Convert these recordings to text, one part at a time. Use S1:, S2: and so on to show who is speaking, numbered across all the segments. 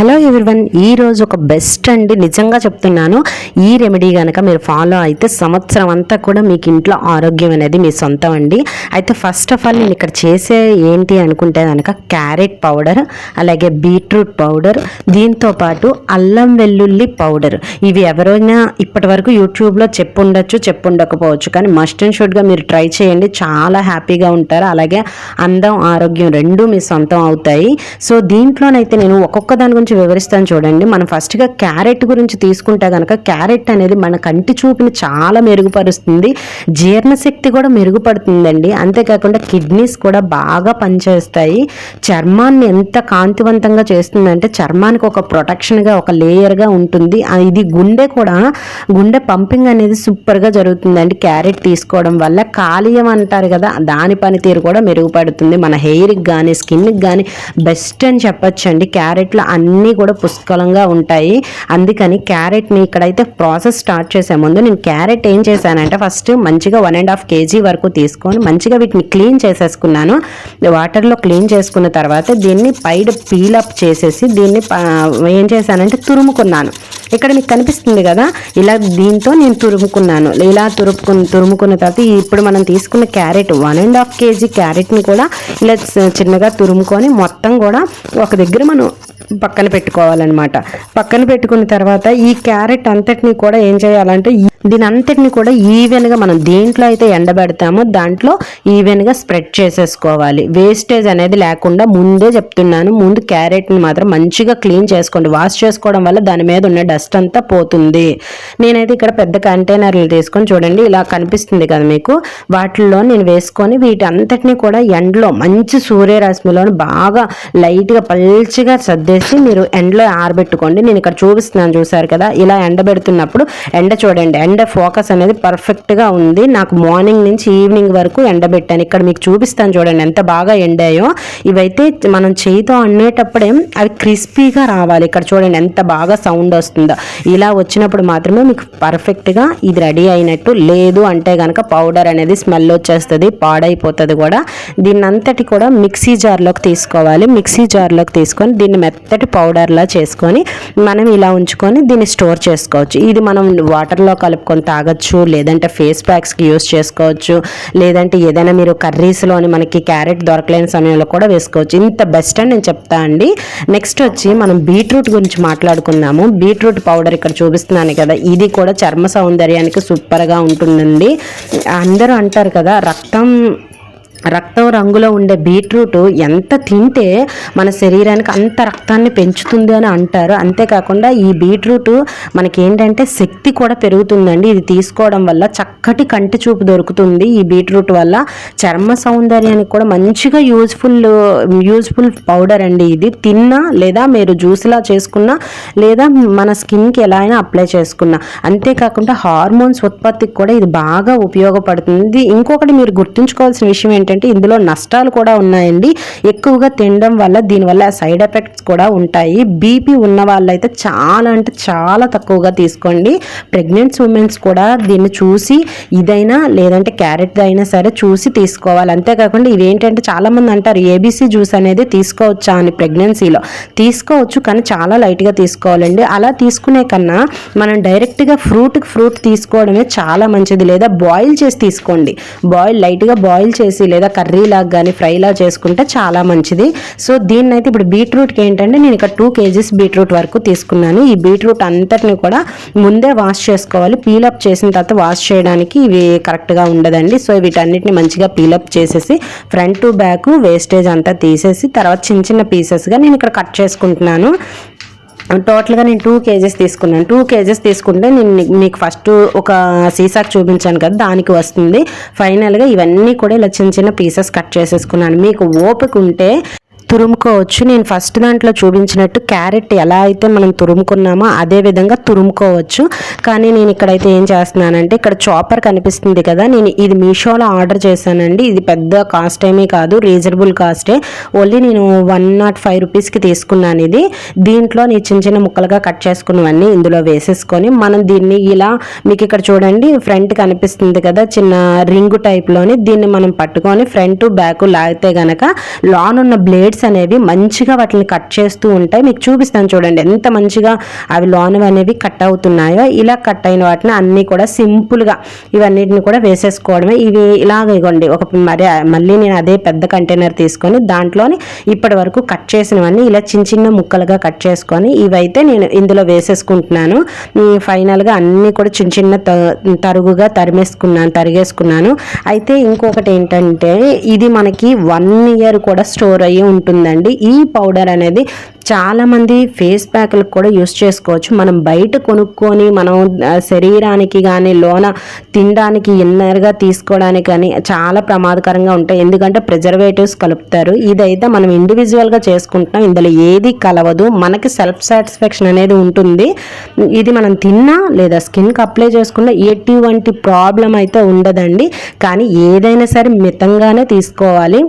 S1: Hello everyone ఈ రోజు ఒక బెస్ట్ అండి. నిజంగా చెప్తున్నాను ఈ రెమెడీ కనుక మీరు ఫాలో అయితే సంవత్సరం అంతా కూడా మీకు ఇంట్లో ఆరోగ్యం అనేది మీ సొంతం అండి. అయితే ఫస్ట్ ఆఫ్ ఆల్ నేను ఇక్కడ చేసే ఏంటి అనుకుంటే కనుక క్యారెట్ పౌడర్ అలాగే బీట్రూట్ పౌడర్ దీంతో పాటు అల్లం వెల్లుల్లి పౌడర్. ఇవి ఎవరైనా ఇప్పటి వరకు యూట్యూబ్లో చెప్పుండొచ్చు చెప్పుండకపోవచ్చు కానీ మస్ట్ అండ్ షుడ్గా మీరు ట్రై చేయండి. చాలా హ్యాపీగా ఉంటారు. అలాగే అందం ఆరోగ్యం రెండూ మీ సొంతం అవుతాయి. సో దీంట్లోనైతే నేను ఒక్కొక్క దాని గురించి వివరిస్తాను చూడండి. మనం ఫస్ట్గా క్యారెట్ గురించి తీసుకుంటే కనుక క్యారెట్ అనేది మన కంటి చూపుని చాలా మెరుగుపరుస్తుంది. జీర్ణశక్తి కూడా మెరుగుపడుతుందండి. అంతేకాకుండా కిడ్నీస్ కూడా బాగా పనిచేస్తాయి. చర్మాన్ని ఎంత కాంతివంతంగా చేస్తుందంటే చర్మానికి ఒక ప్రొటెక్షన్గా ఒక లేయర్గా ఉంటుంది. ఇది గుండె కూడా గుండె పంపింగ్ అనేది సూపర్గా జరుగుతుందండి క్యారెట్ తీసుకోవడం వల్ల. కాలియం అంటారు కదా దాని పనితీరు కూడా మెరుగుపడుతుంది. మన హెయిర్కి కానీ స్కిన్కి కానీ బెస్ట్ అని చెప్పొచ్చు క్యారెట్లో అన్ని కూడా పుష్కలంగా ఉంటాయి. అందుకని క్యారెట్ని ఇక్కడైతే ప్రాసెస్ స్టార్ట్ చేసే ముందు నేను క్యారెట్ ఏం చేశానంటే ఫస్ట్ మంచిగా వన్ అండ్ హాఫ్ కేజీ వరకు తీసుకొని మంచిగా వీటిని క్లీన్ చేసేసుకున్నాను. వాటర్లో క్లీన్ చేసుకున్న తర్వాత దీన్ని పైన పీలప్ చేసేసి దీన్ని ఏం చేశానంటే తురుముకున్నాను. ఇక్కడ మీకు కనిపిస్తుంది కదా ఇలా దీంతో నేను తురుముకున్నాను. ఇలా తురుముకున్న తురుముకున్న తర్వాత ఇప్పుడు మనం తీసుకున్న carrot one and half KG క్యారెట్ని కూడా ఇలా చిన్నగా తురుముకొని మొత్తం కూడా ఒక దగ్గర మనం పక్కన పెట్టుకోవాలన్నమాట. పక్కన పెట్టుకున్న తర్వాత ఈ క్యారెట్ అంతటిని కూడా ఏం చేయాలంటే దీని అంతటిని కూడా ఈవెన్గా మనం దేంట్లో అయితే ఎండబెడతామో దాంట్లో ఈవెన్గా స్ప్రెడ్ చేసేసుకోవాలి. వేస్టేజ్ అనేది లేకుండా ముందే చెప్తున్నాను. ముందు క్యారెట్ని మాత్రం మంచిగా క్లీన్ చేసుకోండి. వాష్ చేసుకోవడం వల్ల దాని మీద ఉన్న డస్ట్ అంతా పోతుంది. నేనైతే ఇక్కడ పెద్ద కంటైనర్లు తీసుకొని చూడండి ఇలా కనిపిస్తుంది కదా మీకు. వాటిల్లో నేను వేసుకొని వీటి అంతటిని కూడా ఎండలో మంచి సూర్యరశ్మిలో బాగా లైట్గా పల్చిగా వచ్చేసి మీరు ఎండలో ఆరబెట్టుకోండి. నేను ఇక్కడ చూపిస్తున్నాను చూసారు కదా ఇలా ఎండబెడుతున్నప్పుడు ఎండ చూడండి ఎండ ఫోకస్ అనేది పర్ఫెక్ట్గా ఉంది. నాకు మార్నింగ్ నుంచి ఈవినింగ్ వరకు ఎండబెట్టాను. ఇక్కడ మీకు చూపిస్తాను చూడండి ఎంత బాగా ఎండాయో. ఇవైతే మనం చేయితో అన్నేటప్పుడే అవి క్రిస్పీగా రావాలి. ఇక్కడ చూడండి ఎంత బాగా సౌండ్ వస్తుందో. ఇలా వచ్చినప్పుడు మాత్రమే మీకు పర్ఫెక్ట్గా ఇది రెడీ అయినట్టు. లేదు అంటే కనుక పౌడర్ అనేది స్మెల్ వచ్చేస్తుంది పాడైపోతుంది కూడా. దీన్నంతటి కూడా మిక్సీ జార్లోకి తీసుకోవాలి. మిక్సీ జార్లోకి తీసుకొని దీన్ని మెత్త మెత్తటి పౌడర్లా చేసుకొని మనం ఇలా ఉంచుకొని దీన్ని స్టోర్ చేసుకోవచ్చు. ఇది మనం వాటర్లో కలుపుకొని తాగొచ్చు లేదంటే ఫేస్ ప్యాక్స్కి యూస్ చేసుకోవచ్చు లేదంటే ఏదైనా మీరు కర్రీస్లోని మనకి క్యారెట్ దొరకలేని సమయంలో కూడా వేసుకోవచ్చు. ఇంత బెస్ట్ అని నేను చెప్తా అండి. నెక్స్ట్ వచ్చి మనం బీట్రూట్ గురించి మాట్లాడుకున్నాము బీట్రూట్ పౌడర్ ఇక్కడ చూపిస్తున్నాను కదా ఇది కూడా చర్మ సౌందర్యానికి సూపర్గా ఉంటుందండి. అందరూ అంటారు కదా రక్తం రక్తం రంగులో ఉండే బీట్రూట్ ఎంత తింటే మన శరీరానికి అంత రక్తాన్ని పెంచుతుంది అని అంటారు. అంతేకాకుండా ఈ బీట్రూట్ మనకేంటంటే శక్తి కూడా పెరుగుతుందండి. ఇది తీసుకోవడం వల్ల చక్కటి కంటి చూపు దొరుకుతుంది. ఈ బీట్రూట్ వల్ల చర్మ సౌందర్యానికి కూడా మంచిగా యూజ్ఫుల్ యూజ్ఫుల్ పౌడర్ అండి ఇది. తిన్నా లేదా మీరు జ్యూస్లా చేసుకున్నా లేదా మన స్కిన్కి ఎలా అయినా అప్లై చేసుకున్నా. అంతేకాకుండా హార్మోన్స్ ఉత్పత్తికి కూడా ఇది బాగా ఉపయోగపడుతుంది. ఇంకొకటి మీరు గుర్తుంచుకోవాల్సిన విషయం ఏంటి ఏంటంటే ఇందులో నష్టాలు కూడా ఉన్నాయండి. ఎక్కువగా తినడం వల్ల దీనివల్ల సైడ్ ఎఫెక్ట్స్ కూడా ఉంటాయి. బీపీ ఉన్న వాళ్ళైతే చాలా అంటే చాలా తక్కువగా తీసుకోండి. ప్రెగ్నెంట్స్ ఉమెన్స్ కూడా దీన్ని చూసి ఇదైనా లేదంటే క్యారెట్ అయినా సరే చూసి తీసుకోవాలి. అంతేకాకుండా ఇవేంటంటే చాలామంది అంటారు ఏబీసీ జ్యూస్ అనేది తీసుకోవచ్చా అని ప్రెగ్నెన్సీలో. తీసుకోవచ్చు కానీ చాలా లైట్గా తీసుకోవాలండి. అలా తీసుకునే కన్నా మనం డైరెక్ట్గా ఫ్రూట్కి ఫ్రూట్ తీసుకోవడమే చాలా మంచిది. లేదా బాయిల్ చేసి తీసుకోండి. బాయిల్ లైట్గా బాయిల్ చేసి లేదా కర్రీ లాగా కానీ ఫ్రైలా చేసుకుంటే చాలా మంచిది. సో దీన్ని అయితే ఇప్పుడు బీట్రూట్కి ఏంటంటే నేను ఇక్కడ టూ కేజీస్ బీట్రూట్ వరకు తీసుకున్నాను. ఈ బీట్రూట్ అంతటిని కూడా ముందే వాష్ చేసుకోవాలి. పీలప్ చేసిన తర్వాత వాష్ చేయడానికి ఇవి కరెక్ట్గా ఉండదండి. సో వీటన్నిటిని మంచిగా పీలప్ చేసేసి ఫ్రంట్ టు బ్యాక్ వేస్టేజ్ అంతా తీసేసి తర్వాత చిన్న చిన్న పీసెస్గా నేను ఇక్కడ కట్ చేసుకుంటున్నాను. టోటల్గా నేను టూ కేజెస్ తీసుకున్నాను. టూ కేజెస్ తీసుకుంటే నేను మీకు ఫస్ట్ ఒక సీసాకు చూపించాను కదా దానికి వస్తుంది. ఫైనల్గా ఇవన్నీ కూడా ఇలా చిన్న చిన్న పీసెస్ కట్ చేసేసుకున్నాను. మీకు ఓపిక ఉంటే తురుముకోవచ్చు. నేను ఫస్ట్ దాంట్లో చూపించినట్టు క్యారెట్ ఎలా అయితే మనం తురుముకున్నామో అదే విధంగా తురుముకోవచ్చు. కానీ నేను ఇక్కడైతే ఏం చేస్తున్నానంటే ఇక్కడ చాపర్ కనిపిస్తుంది కదా నేను ఇది మీషోలో ఆర్డర్ చేశానండి. ఇది పెద్ద కాస్ట్ ఏమీ కాదు రీజనబుల్ కాస్టే ఓన్లీ నేను వన్ నాట్ ఫైవ్ రూపీస్కి తీసుకున్నాను ఇది. దీంట్లో నేను చిన్న చిన్న ముక్కలుగా కట్ చేసుకున్నవన్నీ ఇందులో వేసేసుకొని మనం దీన్ని ఇలా మీకు ఇక్కడ చూడండి ఫ్రంట్ కనిపిస్తుంది కదా చిన్న రింగ్ టైప్లోని. దీన్ని మనం పట్టుకొని ఫ్రంట్ బ్యాక్ లాగితే గనక లాన్ ఉన్న బ్లేడ్స్ హెయిర్స్ అనేవి మంచిగా వాటిని కట్ చేస్తూ ఉంటాయి. మీకు చూపిస్తాను చూడండి. ఎంత మంచిగా అవి లోనవి అనేవి కట్ అవుతున్నాయో ఇలా కట్ అయిన వాటిని అన్నీ కూడా సింపుల్గా ఇవన్నిటిని కూడా వేసేసుకోవడమే. ఇవి ఇలాగ ఇవ్వండి ఒక మరి మళ్ళీ నేను అదే పెద్ద కంటైనర్ తీసుకొని దాంట్లోని ఇప్పటి వరకు కట్ చేసినవన్నీ ఇలా చిన్న చిన్న ముక్కలుగా కట్ చేసుకొని ఇవైతే నేను ఇందులో వేసేసుకుంటున్నాను. ఫైనల్గా అన్నీ కూడా చిన్న చిన్న తరుగుగా తరిమేసుకున్నాను తరిగేసుకున్నాను. అయితే ఇంకొకటి ఏంటంటే ఇది మనకి వన్ ఇయర్ కూడా స్టోర్ అయ్యి ఉంటుంది ఉంటుందండి. ఈ పౌడర్ అనేది చాలామంది ఫేస్ ప్యాక్లకు కూడా యూస్ చేసుకోవచ్చు. మనం బయట కొనుక్కొని మనం శరీరానికి కానీ లోన తినడానికి ఇన్నర్గా తీసుకోవడానికి కానీ చాలా ప్రమాదకరంగా ఉంటాయి. ఎందుకంటే ప్రిజర్వేటివ్స్ కలుపుతారు. ఇదైతే మనం ఇండివిజువల్గా చేసుకుంటున్నాం. ఇందులో ఏది కలవదు. మనకి సెల్ఫ్ సాటిస్ఫాక్షన్ అనేది ఉంటుంది. ఇది మనం తిన్నా లేదా స్కిన్కి అప్లై చేసుకున్నా ఎటువంటి ప్రాబ్లం అయితే ఉండదండి. కానీ ఏదైనా సరే మితంగానే తీసుకోవాలి.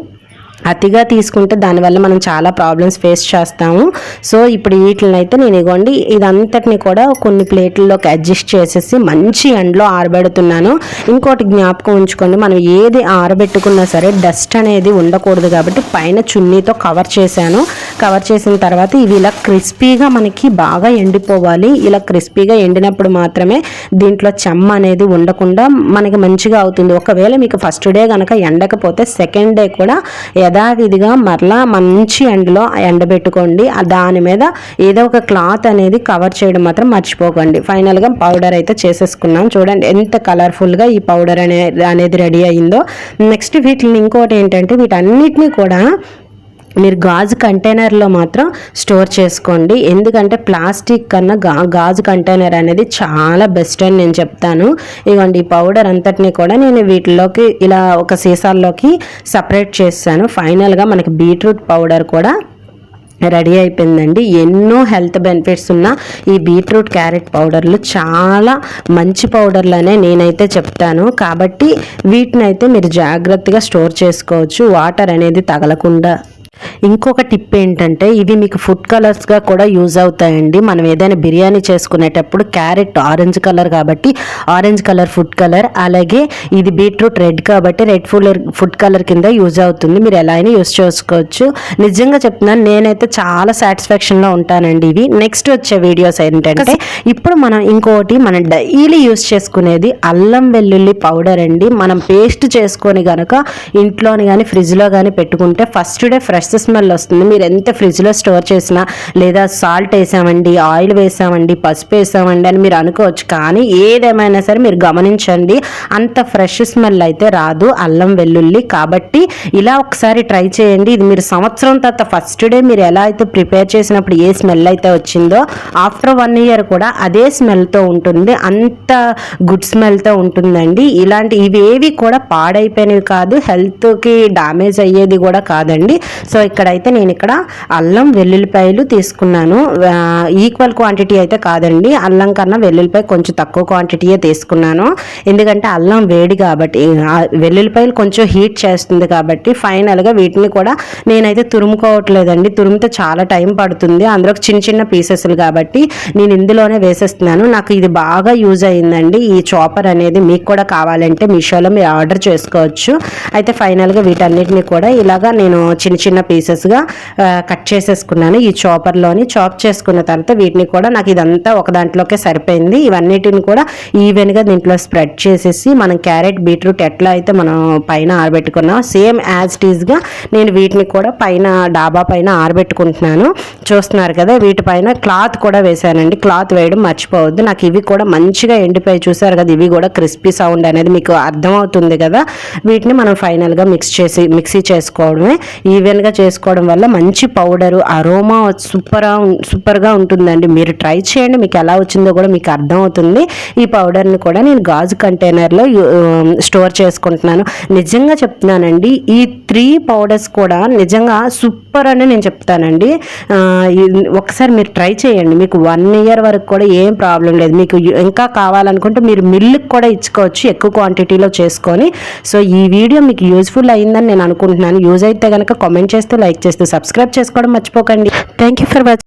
S1: అతిగా తీసుకుంటే దానివల్ల మనం చాలా ప్రాబ్లమ్స్ ఫేస్ చేస్తాము. సో ఇప్పుడు వీటిని అయితే నేను ఇగోండి ఇదంతటిని కూడా కొన్ని ప్లేట్లలోకి అడ్జస్ట్ చేసేసి మంచి ఎండలో ఆరబెడుతున్నాను. ఇంకోటి జ్ఞాపకం ఉంచుకోండి మనం ఏది ఆరబెట్టుకున్నా సరే డస్ట్ అనేది ఉండకూడదు కాబట్టి పైన చున్నీతో కవర్ చేశాను. కవర్ చేసిన తర్వాత ఇవి ఇలా క్రిస్పీగా మనకి బాగా ఎండిపోవాలి. ఇలా క్రిస్పీగా ఎండినప్పుడు మాత్రమే దీంట్లో చెమ్మ అనేది ఉండకుండా మనకి మంచిగా అవుతుంది. ఒకవేళ మీకు ఫస్ట్ డే కనుక ఎండకపోతే సెకండ్ డే కూడా యథావిధిగా మరలా మంచి ఎండలో ఎండబెట్టుకోండి. దాని మీద ఏదో ఒక క్లాత్ అనేది కవర్ చేయడం మాత్రం మర్చిపోకండి. ఫైనల్గా పౌడర్ అయితే చేసేసుకున్నాం. చూడండి ఎంత కలర్ఫుల్గా ఈ పౌడర్ అనే అనేది రెడీ అయిందో. నెక్స్ట్ వీటిని ఇంకోటి ఏంటంటే వీటన్నిటిని కూడా మీరు గాజు కంటైనర్లో మాత్రం స్టోర్ చేసుకోండి. ఎందుకంటే ప్లాస్టిక్ కన్నా గా గాజు కంటైనర్ అనేది చాలా బెస్ట్ అని నేను చెప్తాను. ఇవ్వండి ఈ పౌడర్ అంతటిని కూడా నేను వీటిలోకి ఇలా ఒక సీసాల్లోకి సపరేట్ చేస్తాను. ఫైనల్గా మనకి బీట్రూట్ పౌడర్ కూడా రెడీ అయిపోయిందండి. ఎన్నో హెల్త్ బెనిఫిట్స్ ఉన్న ఈ బీట్రూట్ క్యారెట్ పౌడర్లు చాలా మంచి పౌడర్లనే నేనైతే చెప్తాను. కాబట్టి వీటిని అయితే మీరు జాగ్రత్తగా స్టోర్ చేసుకోవచ్చు. వాటర్ అనేది తగలకుండా ఇంకొక టిప్ ఏంటంటే ఇవి మీకు ఫుడ్ కలర్స్గా కూడా యూజ్ అవుతాయండి. మనం ఏదైనా బిర్యానీ చేసుకునేటప్పుడు క్యారెట్ ఆరెంజ్ కలర్ కాబట్టి ఆరెంజ్ కలర్ ఫుడ్ కలర్ అలాగే ఇది బీట్రూట్ రెడ్ కాబట్టి రెడ్ ఫుడ్ ఫుడ్ కలర్ కింద యూజ్ అవుతుంది. మీరు ఎలా అయినా యూజ్ చేసుకోవచ్చు. నిజంగా చెప్తున్నాను నేనైతే చాలా సాటిస్ఫాక్షన్లో ఉంటానండి ఇవి. నెక్స్ట్ వచ్చే వీడియోస్ ఏంటంటే ఇప్పుడు మనం ఇంకోటి మనం డైలీ యూజ్ చేసుకునేది అల్లం వెల్లుల్లి పౌడర్ అండి. మనం పేస్ట్ చేసుకొని కనుక ఇంట్లోని కానీ ఫ్రిడ్జ్లో కానీ పెట్టుకుంటే ఫస్ట్ డే ఫ్రెష్ స్మెల్ వస్తుంది. మీరు ఎంత ఫ్రిడ్జ్లో స్టోర్ చేసినా లేదా సాల్ట్ వేసామండి ఆయిల్ వేసామండి పసుపు వేసామండి అని మీరు అనుకోవచ్చు. కానీ ఏదేమైనా సరే మీరు గమనించండి. అంత ఫ్రెష్ స్మెల్ అయితే రాదు. అల్లం వెల్లుల్లి కాబట్టి ఇలా ఒకసారి ట్రై చేయండి. ఇది మీరు సంవత్సరం తర్వాత ఫస్ట్ డే మీరు ఎలా అయితే ప్రిపేర్ చేసినప్పుడు ఏ స్మెల్ అయితే వచ్చిందో ఆఫ్టర్ వన్ ఇయర్ కూడా అదే స్మెల్తో ఉంటుంది. అంత గుడ్ స్మెల్తో ఉంటుందండి. ఇలాంటి ఇవేవి కూడా పాడైపోయినవి కాదు. హెల్త్కి డ్యామేజ్ అయ్యేది కూడా కాదండి. సో ఇక్కడైతే నేను ఇక్కడ అల్లం వెల్లుల్లిపాయలు తీసుకున్నాను. ఈక్వల్ క్వాంటిటీ అయితే కాదండి. అల్లం కన్నా వెల్లుల్లిపాయ కొంచెం తక్కువ క్వాంటిటీయే తీసుకున్నాను. ఎందుకంటే అల్లం వేడి కాబట్టి వెల్లుల్లిపాయలు కొంచెం హీట్ చేస్తుంది కాబట్టి ఫైనల్గా వీటిని కూడా నేనైతే తురుముకోవట్లేదండి. తురుముతో చాలా టైం పడుతుంది. అందులో చిన్న చిన్న పీసెస్లు కాబట్టి నేను ఇందులోనే వేసేస్తున్నాను. నాకు ఇది బాగా యూజ్ అయిందండి. ఈ చాపర్ అనేది మీకు కూడా కావాలంటే మీషోలో మీరు ఆర్డర్ చేసుకోవచ్చు. అయితే ఫైనల్గా వీటన్నిటిని కూడా ఇలాగా నేను చిన్న చిన్న పీసెస్గా కట్ చేసేసుకున్నాను. ఈ చాపర్లోని చాప్ చేసుకున్న తర్వాత వీటిని కూడా నాకు ఇదంతా ఒక దాంట్లోకే సరిపోయింది. ఇవన్నిటిని కూడా ఈవెన్గా దీంట్లో స్ప్రెడ్ చేసేసి మనం క్యారెట్ బీట్రూట్ ఎట్లా అయితే మనం పైన ఆరబెట్టుకున్నాం సేమ్ యాజ్ టీజ్గా నేను వీటిని కూడా పైన డాబా పైన ఆరబెట్టుకుంటున్నాను. చూస్తున్నారు కదా వీటిపైన క్లాత్ కూడా వేసానండి క్లాత్ వేయడం మర్చిపోవద్దు. నాకు ఇవి కూడా మంచిగా ఎండిపోయి చూసారు కదా ఇవి కూడా క్రిస్పీ సౌండ్ అనేది మీకు అర్థమవుతుంది కదా. వీటిని మనం ఫైనల్గా మిక్స్ చేసి మిక్సీ చేసుకోవడమే. ఈవెన్గా చేసుకోవడం వల్ల మంచి పౌడరు అరోమా సూపర్ సూపర్గా ఉంటుందండి. మీరు ట్రై చేయండి. మీకు ఎలా వచ్చిందో కూడా మీకు అర్థమవుతుంది. ఈ పౌడర్ని కూడా నేను గాజు కంటైనర్లో స్టోర్ చేసుకుంటున్నాను. నిజంగా చెప్తున్నానండి ఈ త్రీ పౌడర్స్ కూడా నిజంగా సూపర్ అని నేను చెప్తానండి. ఒకసారి మీరు ట్రై చేయండి. మీకు వన్ ఇయర్ వరకు కూడా ఏం ప్రాబ్లం లేదు. మీకు ఇంకా కావాలనుకుంటే మీరు మిల్క్ కూడా ఇచ్చుకోవచ్చు ఎక్కువ క్వాంటిటీలో చేసుకొని. సో ఈ వీడియో మీకు యూజ్ఫుల్ అయిందని నేను అనుకుంటున్నాను. యూజ్ అయితే కనుక కామెంట్ చేస్తూ లైక్ చేస్తూ సబ్స్క్రైబ్ చేసుకోవడం మర్చిపోకండి. Thank you for watching